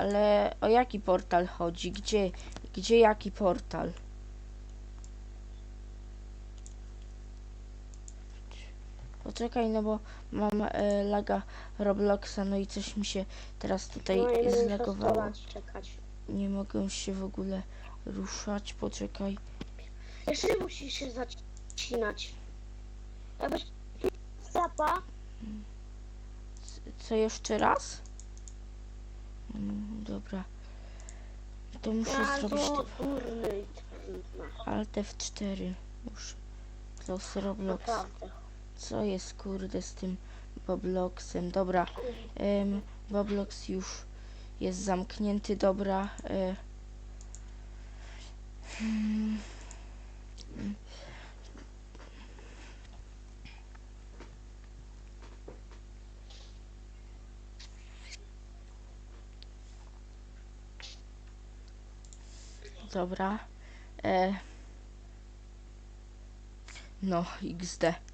Ale o jaki portal chodzi? Gdzie, gdzie jaki portal? Poczekaj, no bo mam e, laga Robloxa, no i coś mi się teraz tutaj No zlagowało. Nie mogę się w ogóle ruszać, poczekaj. Jeszcze musisz się zacinać. Jakbyś zapa, Co jeszcze raz? Mm, dobra. To muszę zrobić to to. durny. Alt F4. Muszę. Close Roblox. Naprawdę. Co jest kurde z tym Bobloxem? Dobra. Em, Boblox już jest zamknięty, dobra. E, hmm. Dobra. E, no, XD.